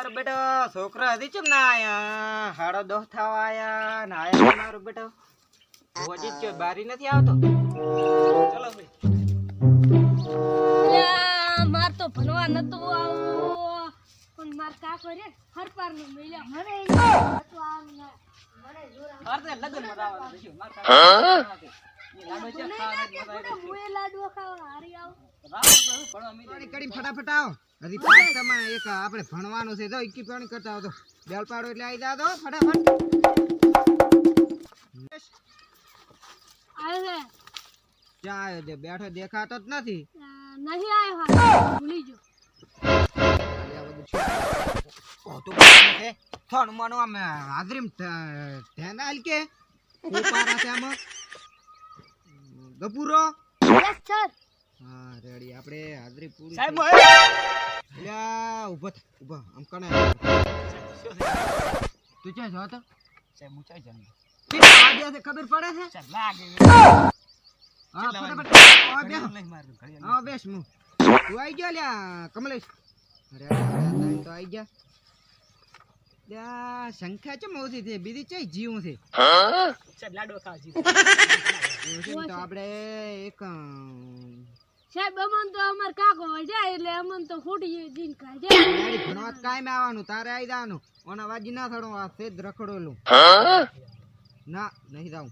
મારો બેટો છોકરો હજી ચમ ના આયા? હાડો દોહ થવા આયા ના આયા મારો બેટો. હોજી ચો બારી નથી આવતો. ચલો ભાઈ. માર તો ભણવા નતો આવું. પણ માર કાકો રે હરપારનું મળ્યા. મને તો આમ ના. મને જોર આવે. મારે તો લગ્નમાં જ આવવાનું. હું? એ લાડવો ખાવા હારી આવું રામ તો ભણવા મીંડ્યા. કડી ફટાફટ આવો. હજી પાંચ તમારે એક આપણે ભણવાનું છે. તો ઇકી પાણી કરતા આવો બેલ પાડો એટલે આવી જાઓ ફટાફટ. ક્યાં આવ્યો છે? બેઠો દેખાતો જ નથી. નહીં આવ્યો ભૂલી ગયો. આ બધું છે. ઓ, તો થોડું માનું આમ હાજરીમ ઠ- ઠેના કે. ગપુરો. યસ સર હા રેડી. આપણે હાજરી પૂરી સાહેબ એલા ઊભો થા, ઊભો. આમ કણે તું ક્યાં છો તો સાહેબ હું ક્યાં જાઉં? છે ખબર પડે છે? સાહેબ લાગે. હા ફટાફટ આ ઘડિયાળ હા બેસ હું. તું આવી ગયો લ્યા કમલેશ. અરે તો આવી ગયા. લ્યા સંખ્યા ચમ ઓછી છે? બીજી ચઈ જીવું છે? નહીં. સાહેબ લાડવા ખાવા જીવ. એવું તો આપણે એક સાહેબ અમન તો અમાર કાકો જાય એટલે અમન તો ખોટી જીન કાઢે જાય. ભણવા કાયમ આવવાનું તારે આવી જવાનું. ઓના વાજી ના થડો આ સેજ રખડોલું. ના નહીં જાઉં.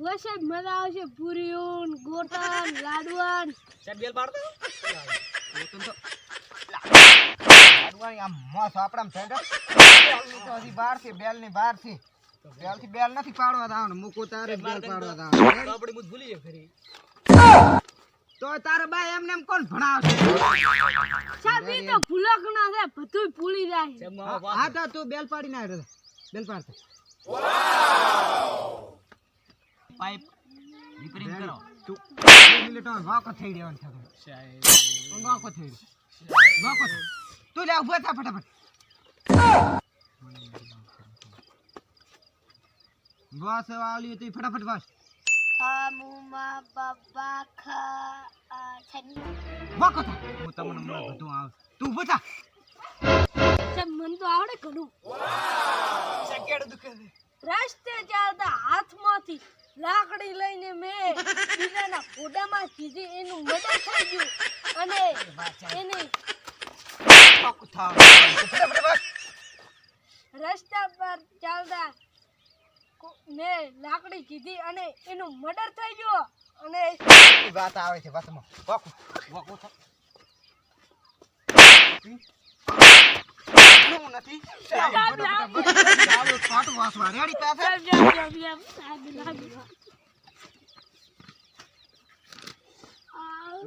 હોય સાહેબ મજા આવશે. પૂરીઓન ગોટા લાડવાન. સાહેબ બેલ પાડતો. એવું તો- આમ મોસ આપણા બહારથી બેલની તો હજી બહારથી બહાર છે બેલથી બેલ નથી પાડવા દાવાનું. મૂકું તારે બેલ પાડવા તો દાવાનું. આપણે મુજ ભૂલી ફરી. તો તારે બાય એમને એમ કોણ ભણાવશે? સાહેબ ઈ તો ભૂલક ના છે બધું ભૂલી જાય. હા તો તું બેલ પાડી ના રહ્યો બેલ પાડ. પાઇપ રિપેરિંગ કરો. તું મિનિટ વાકો થઈ રહ્યો છે. સાહેબ. વાકો થઈ રહ્યો. વાકો તું લે ઊભો થા ફટાફટ. બસ આવલી તો ફટાફટ વાસ. અમુમા બાબા ખા છની વાકો થા હું તમને મને બધું આવ તું બતા થા. મન તો આવડે ઘણું. કેળું દુખે. રસ્તે ચાલતા હાથમાંથી લાકડી લઈને મેં બીજાના ફોટામાં સીધી એનું મદદ થઈ ગયું. અને એની વાકો થા ફટાફટ બસ રસ્તા પર ચાલતા કો- મેં લાકડી કીધી અને એનું મર્ડર થઈ ગયો. અને વાત આવે છે વાતમાં. વાકુ. વાકુ નથી.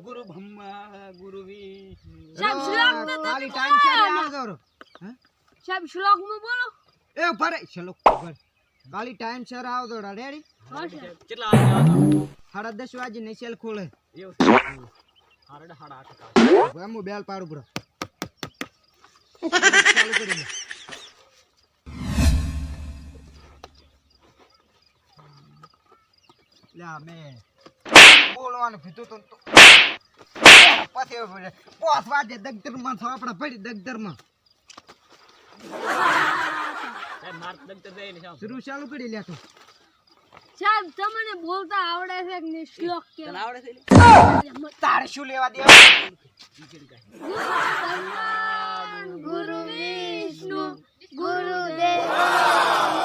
ગુરુ બ્રહ્મા ગુરુ વિષ્ણુ. શ્લોકનું બોલો. એ ભરે શ્લોક ભર ખાલી ટાઈમ સર આવજો રેડી કેટલા? સાડા દસ વાગે ખોલે. હાડા આઠ કાઢ. હું બેલ પાડું બ્રો ચાલુ કરી મે બોલવાનું કીધું તો પછી પોસ વાગે દગદરમાં આપડા પડી દગદરમાં સાહેબ માર દગતર દે ને સાહેબ. શરૂ ચાલુ કરી લે તો. સાહેબ તમને બોલતા આવડે છે કે શ્લોક કે આવડે છે તાર શું લેવા દે ગુરુ વિષ્ણુ ગુરુદેવ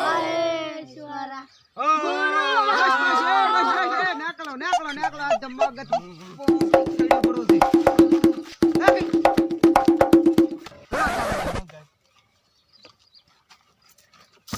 મહેશ્વરા. નાકલો નાકલો નાકલો આ તો મગજ